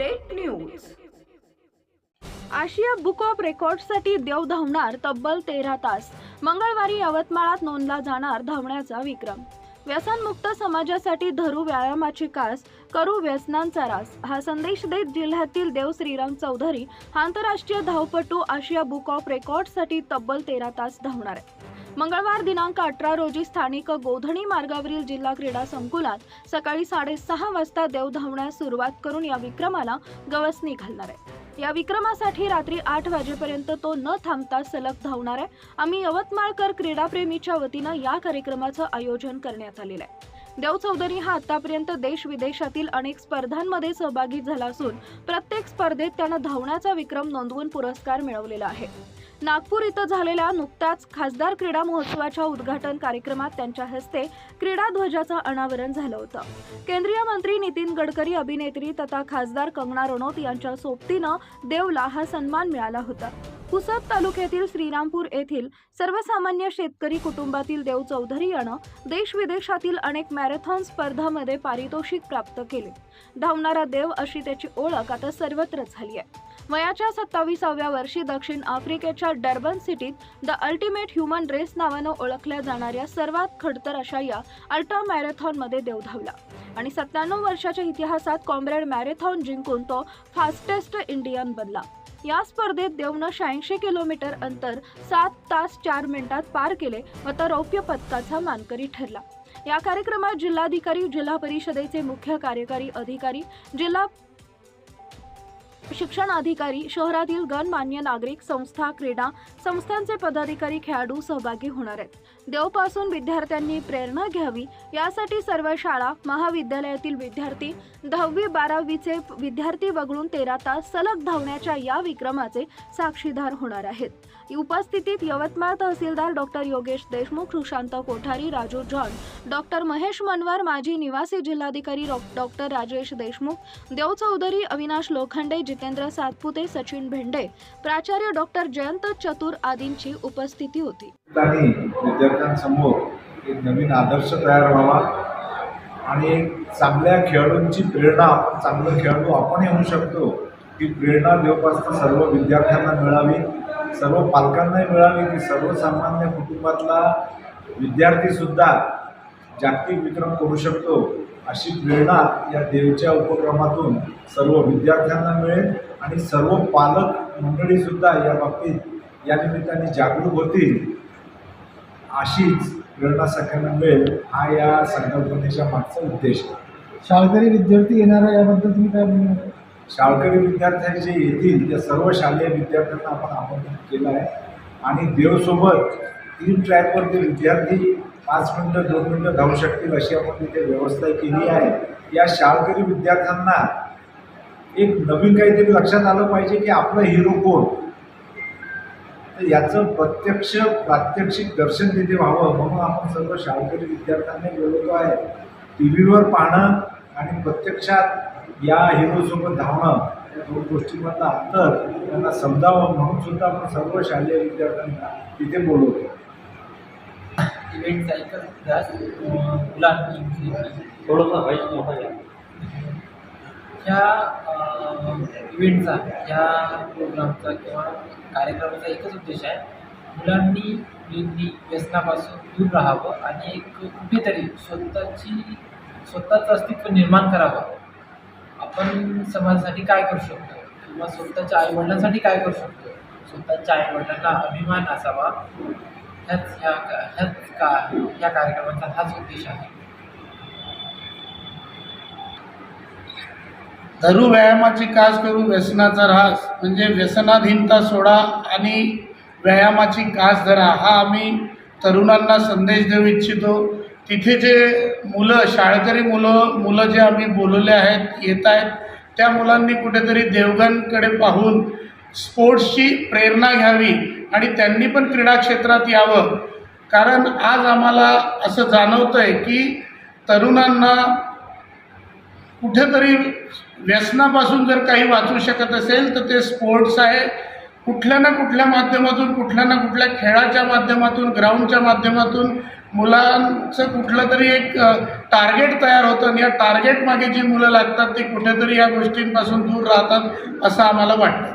Update news Asia book of रेकॉर्डसाठी Dev धावणार तब्बल तेरा तास. मंगळवारी यवतमाळात नोंदला जाणार धावण्याचा विक्रम. व्यसनमुक्त समाजासाठी धरू व्यायामाची कास करू व्यसनांचा रास. हा संदेश देत जिल्ह्यातील देव श्रीराम चौधरी आंतरराष्ट्रीय धावपटू आशिया बुक ऑफ रेकॉर्डसाठी तब्बल तेरा तास धावणार आहे मंगळवार दिनांक अठरा रोजी स्थानिक गोधणी मार्गावरील जिल्हा क्रीडा संकुलात सकाळी साडेसहा वाजता देव धावण्यास सुरुवात करून या विक्रमाला गवसणी घालणार आहे. या विक्रमासाठी रात्री आठ वाजेपर्यंत तो न थांबता सलग धावणार आहे. आम्ही यवतमाळकर क्रीडाप्रेमीच्या वतीनं या कार्यक्रमाचं आयोजन करण्यात आलेलं आहे. देव चौधरी हा आतापर्यंत देश विदेशातील अनेक स्पर्धांमध्ये सहभागी झाला असून प्रत्येक स्पर्धेत त्यानं धावण्याचा विक्रम नोंदवून पुरस्कार मिळवलेला आहे. नागपूर इथं झालेल्या नुकत्याच खासदार क्रीडा महोत्सवाच्या उद्घाटन कार्यक्रमात त्यांच्या हस्ते क्रीडा ध्वजाचं अनावरण झालं होतं. केंद्रीय मंत्री नितीन गडकरी अभिनेत्री तथा खासदार कंगना रनौत यांच्या सोबतीनं देवला हा सन्मान मिळाला होता. पुसद तालुक्यातील श्रीरामपूर येथील सर्वसामान्य शेतकरी कुटुंबातील देव चौधरी यानं देश विदेशातील अनेक मॅरेथॉन स्पर्धामध्ये पारितोषिक प्राप्त केले. धावणारा देव अशी त्याची ओळख आता सर्वत्र झाली आहे. वयाच्या सत्तावीसाव्या वर्षी दक्षिण आफ्रिकेच्या डर्बन सिटीत द अल्टिमेट ह्युमन रेस नावानं ओळखल्या जाणाऱ्या सर्वात खडतर अशा या अल्ट्रा मॅरेथॉनमध्ये देव धावला. आणि सत्त्याण्णव वर्षाच्या इतिहासात कॉम्रेड मॅरेथॉन जिंकून तो फास्टेस्ट इंडियन बनला. या स्पर्धेत देवनं शहाऐंशी किलोमीटर अंतर सात तास चार मिनिटात पार केले व तो रौप्य पदकाचा मानकरी ठरला. या कार्यक्रमात जिल्हाधिकारी जिल्हा परिषदेचे मुख्य कार्यकारी अधिकारी जिल्हा शिक्षण अधिकारी शहरातील गणमान्य नागरिक संस्था क्रीडा संस्थांचे पदाधिकारी खेळाडू सहभागी होणार आहेत. देवपासून विद्यार्थ्यांनी प्रेरणा घ्यावी यासाठी सर्व शाळा महाविद्यालयातील विद्यार्थी दहावी बारावीचे विद्यार्थी वगळून तेरा तास सलग धावण्याच्या या विक्रमाचे साक्षीदार होणार आहेत. उपस्थितीत यवतमाळ तहसीलदार doctor Yogesh Deshmukh Sushant Kothari Raju John doctor Mahesh Manwar माजी निवासी जिल्हाधिकारी डॉक्टर राजेश देशमुख देव चौधरी अविनाश लोखंडे जितेंद्र सातपुते सचिन भेंडे प्राचार्य डॉक्टर जयंत चतुर आदींची उपस्थिती होती. विद्यार्थ्यांसमोर एक नवीन आदर्श तयार व्हावा आणि चांगल्या खेळाडूंची प्रेरणा आपण चांगलं खेळाडू आपण येऊ शकतो ही प्रेरणा देवपासून सर्व विद्यार्थ्यांना मिळावी सर्व पालकांनाही मिळावी की सर्वसामान्य कुटुंबातला विद्यार्थीसुद्धा जागतिक विक्रम करू शकतो. अशी प्रेरणा या देवच्या उपक्रमातून सर्व विद्यार्थ्यांना मिळेल आणि सर्व पालक मंडळीसुद्धा या बाबतीत या निमित्ताने जागरूक होतील. अशीच प्रेरणा सगळ्यांना मिळेल. हा या संकल्पनेच्या मागचा उद्देश. आहे शाळकरी विद्यार्थी येणार आहे याबद्दल तुम्ही काय म्हणणार? शाळकरी विद्यार्थी जे येतील त्या सर्व शालेय विद्यार्थ्यांना आपण आमंत्रित केलं आहे. आणि देवसोबत तीन ट्रॅकवर ते विद्यार्थी पाच मिनटं दोन मिनटं धावू शकतील अशी आपण तिथे व्यवस्था केली आहे. या शाळकरी विद्यार्थ्यांना एक नवीन काहीतरी लक्षात आलं पाहिजे की आपला हिरो कोण? तर याचं प्रत्यक्ष प्रात्यक्षिक दर्शन तिथे व्हावं म्हणून आपण सर्व शाळकरी विद्यार्थ्यांना बोलवतो आहे. टी व्हीवर पाहणं आणि प्रत्यक्षात या हिरोसोबत धावणं या दोन गोष्टीमधलं अंतर त्यांना समजावं म्हणून सुद्धा आपण सर्व शालेय विद्यार्थ्यांना तिथे बोलवतो. इव्हेंटचा एकच ध्यास अं, मुलांनी थोडंसं व्हाईस मोठा घ्या. ह्या इव्हेंटचा ह्या प्रोग्रामचा किंवा कार्यक्रमाचा एकच उद्देश आहे मुलांनी मुलींनी व्यसनापासून दूर राहावं आणि एक कुठेतरी स्वतःची स्वतःचं अस्तित्व निर्माण करावं. आपण समाजासाठी काय करू शकतो? किंवा स्वतःच्या आईवडिलांसाठी काय करू शकतो? स्वतःच्या आईवडिलांना अभिमान असावा. ह्याच ह्या ह्याच का ह्या कार्यक्रमाचा हाच उद्देश आहे. धरू व्यायामाची कास करू व्यसनाचा ऱ्हास म्हणजे व्यसनाधीनता सोडा आणि व्यायामाची कास धरा हा आम्ही तरुणांना संदेश देऊ इच्छितो. तिथे जे मुलं शाळकरी मुलं मुलं जे आम्ही बोलवले आहेत येत आहेत त्या मुलांनी कुठेतरी देवगणकडे पाहून स्पोर्ट्सची प्रेरणा घ्यावी आणि त्यांनी पण क्रीडा क्षेत्रात यावं. कारण आज आम्हाला असं जाणवतं आहे की तरुणांना कुठेतरी व्यसनापासून जर काही वाचू शकत असेल तर ते स्पोर्ट्स आहे. कुठल्या ना कुठल्या माध्यमातून कुठल्या ना कुठल्या खेळाच्या माध्यमातून ग्राउंडच्या माध्यमातून मुलांचं कुठलं तरी एक टार्गेट तयार होतं आणि या टार्गेट मागे जी मुलं लागतात ती कुठेतरी या गोष्टींपासून दूर राहतात असं आम्हाला वाटतं.